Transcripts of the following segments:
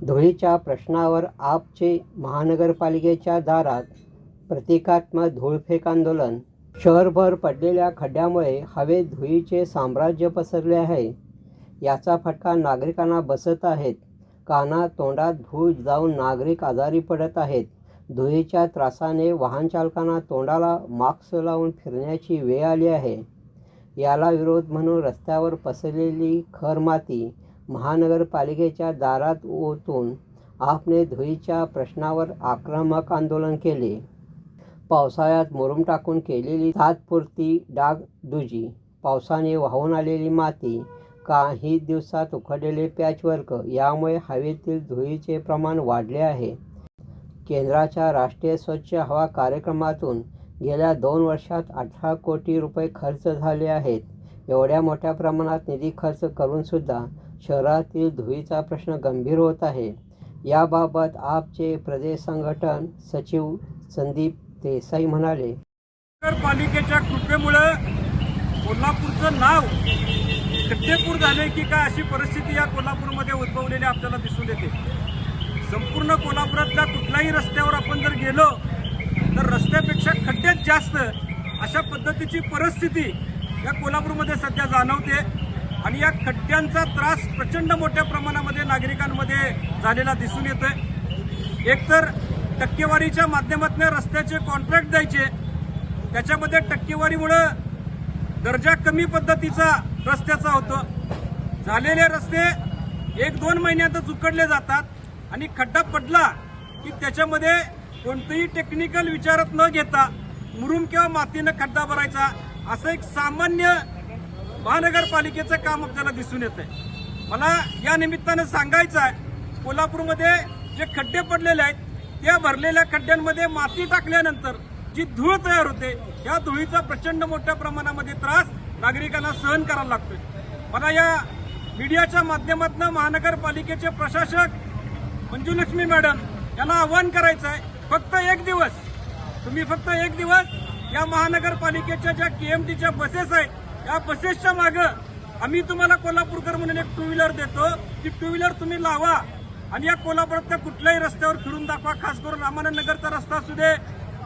धुळीच्या प्रश्नावर आपचे महानगरपालिकेच्या दारात प्रतिकात्मक धूळफेक आंदोलन. शहरभर पडलेल्या खड्ड्यामुळे हवेत धुळीचे साम्राज्य पसरले आहे. याचा फटका नागरिकांना बसत आहेत. काना तोंडात धूळ जाऊन नागरिक आजारी पडत आहेत. धुळीच्या त्रासाने वाहनचालकांना तोंडाला मास्क लावून फिरण्याची वेळ आली आहे. याला विरोध म्हणून रस्त्यावर पसरलेली खरमाती महानगरपालिकेच्या दारात ओतून आपने धुळीच्या प्रश्नावर आक्रमक आंदोलन केले. पावसाळ्यात मोरूम टाकून केलेली तात्पुरती डागडुजी पावसाने वाहून आलेली माती काही दिवसात उखडलेले पॅचवर्क यामुळे हवेतील धुळीचे प्रमाण वाढले आहे. केंद्राच्या राष्ट्रीय स्वच्छ हवा कार्यक्रमातून गेल्या दोन वर्षात अठरा कोटी रुपये खर्च झाले आहेत. एवढ्या मोठ्या प्रमाणात निधी खर्च करूनसुद्धा शहरातील धुळीचा प्रश्न गंभीर होत आहे. याबाबत आपचे प्रदेश संघटन सचिव संदीप देसाई म्हणाले. नगरपालिकेच्या कृपेमुळे कोल्हापूरचं नाव खड्डेपूर झाले की काय अशी परिस्थिती या कोल्हापूरमध्ये उद्भवलेली आपल्याला दिसून येते. संपूर्ण कोल्हापुरातल्या कुठल्याही रस्त्यावर आपण जर गेलो तर रस्त्यापेक्षा खड्डेच जास्त अशा पद्धतीची परिस्थिती या कोल्हापूरमध्ये सध्या जाणवते. आणि या खड्ड्यांचा त्रास प्रचंड मोठ्या प्रमाणामध्ये नागरिकांमध्ये झालेला दिसून येतोय. एकतर टक्केवारीच्या माध्यमातून रस्त्याचे कॉन्ट्रॅक्ट द्यायचे त्याच्यामध्ये टक्केवारीमुळं दर्जा कमी पद्धतीचा रस्त्याचा होतो. झालेले रस्ते एक दोन महिन्यातच उकडले जातात आणि खड्डा पडला की त्याच्यामध्ये कोणतंही टेक्निकल विचारात न घेता मुरुम किंवा मातीनं खड्डा भरायचा. असं एक सामान्य महानगरपालिकेचं काम आपल्याला दिसून येतंय. मला या निमित्तानं सांगायचं आहे कोल्हापूरमध्ये जे खड्डे पडलेले आहेत त्या भरलेल्या खड्ड्यांमध्ये माती टाकल्यानंतर जी धूळ तयार होते या धुळीचा प्रचंड मोठ्या प्रमाणामध्ये त्रास नागरिकांना सहन करायला लागतोय. मला या मीडियाच्या माध्यमातून महानगरपालिकेचे प्रशासक मंजुलक्ष्मी मॅडम यांना आवाहन करायचं आहे फक्त एक दिवस तुम्ही फक्त एक दिवस या महानगरपालिकेच्या ज्या केएमटीच्या बसेस आहेत या बसेसच्या मागं आम्ही तुम्हाला कोल्हापूरकर म्हणून एक टू व्हीलर देतो. ती टू व्हीलर तुम्ही लावा आणि या कोल्हापुरातल्या कुठल्याही रस्त्यावर फिरून दाखवा. खास करून रामानंदनगरचा रस्ता असू दे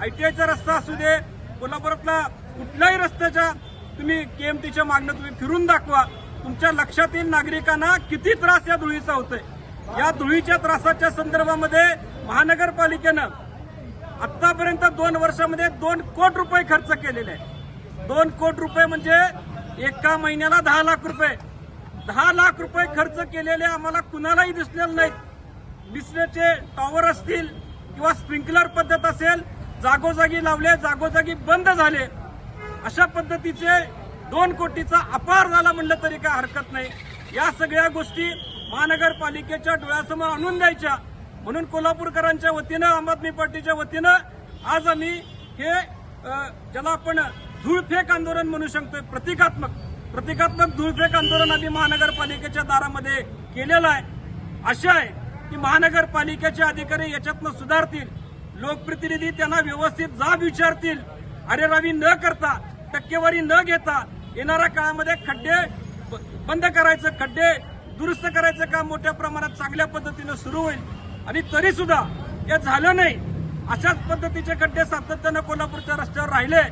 आयटीआयचा रस्ता असू दे कोल्हापुरातला कुठल्याही रस्त्याच्या तुम्ही केएमटीच्या मागणं तुम्ही फिरून दाखवा. तुमच्या लक्षात येईल नागरिकांना किती त्रास या धुळीचा होतोय. या धुळीच्या त्रासाच्या संदर्भामध्ये महानगरपालिकेनं आतापर्यंत दोन वर्षामध्ये दोन कोट रुपये खर्च केलेले आहे दोन कोट रुपये म्हणजे एका महिन्याला दहा लाख रुपये. दहा लाख रुपये खर्च केलेले आम्हाला कुणालाही दिसलेले नाहीत. दिसण्याचे टॉवर असतील किंवा स्प्रिंकलर पद्धत असेल जागोजागी लावले जागोजागी बंद झाले. अशा पद्धतीचे दोन कोटीचा अपार झाला म्हणलं तरी काय हरकत नाही. या सगळ्या गोष्टी महानगरपालिकेच्या डोळ्यासमोर आणून द्यायच्या. म्हणून कोल्हापूरकरांच्या वतीनं आम आदमी पार्टीच्या वतीनं आज आम्ही हे ज्याला आपण धूळफेक आंदोलन म्हणू शकतोय. प्रतिकात्मक प्रतिकात्मक धूळफेक आंदोलन आम्ही महानगरपालिकेच्या दारामध्ये केलेलं आहे. आशा आहे की महानगरपालिकेचे अधिकारी याच्यातनं सुधारतील. लोकप्रतिनिधी त्यांना व्यवस्थित जाब विचारतील. अरेरावी न करता टक्केवारी न घेता येणाऱ्या काळामध्ये खड्डे बंद करायचं खड्डे दुरुस्त करायचं काम मोठ्या प्रमाणात चांगल्या पद्धतीनं सुरू होईल. आणि तरी सुद्धा हे झालं नाही. अशाच पद्धतीचे खड्डे सातत्यानं कोल्हापूरच्या रस्त्यावर राहिले.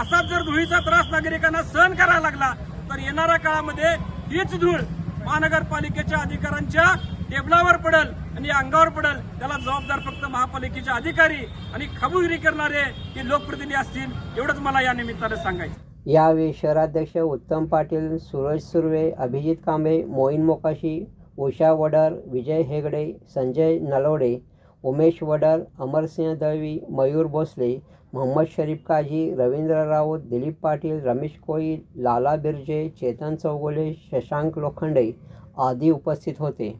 असाच जर धुळीचा त्रास नागरिकांना सहन करायला लागला तर येणाऱ्या काळामध्ये हीच धूळ महानगरपालिकेच्या अधिकाऱ्यांच्या टेबलावर पडल आणि अंगावर पडल. त्याला जबाबदार फक्त महापालिकेचे अधिकारी आणि खबुगिरी करणारे हे लोकप्रतिनिधी असतील एवढंच मला या निमित्ताने सांगायचं. यावेळी शहराध्यक्ष उत्तम पाटील सूरज सुर्वे अभिजित कांबे मोईन मोकाशी उषा वडर विजय हेगडे संजय नलवडे उमेश वडर अमरसिंह दळवी मयूर भोसले मोहम्मद शरीफ काझी रवींद्र राऊत दिलीप पाटील रमेश कोळी लाला बिर्जे चेतन चौगुले शशांक लोखंडे आदी उपस्थित होते.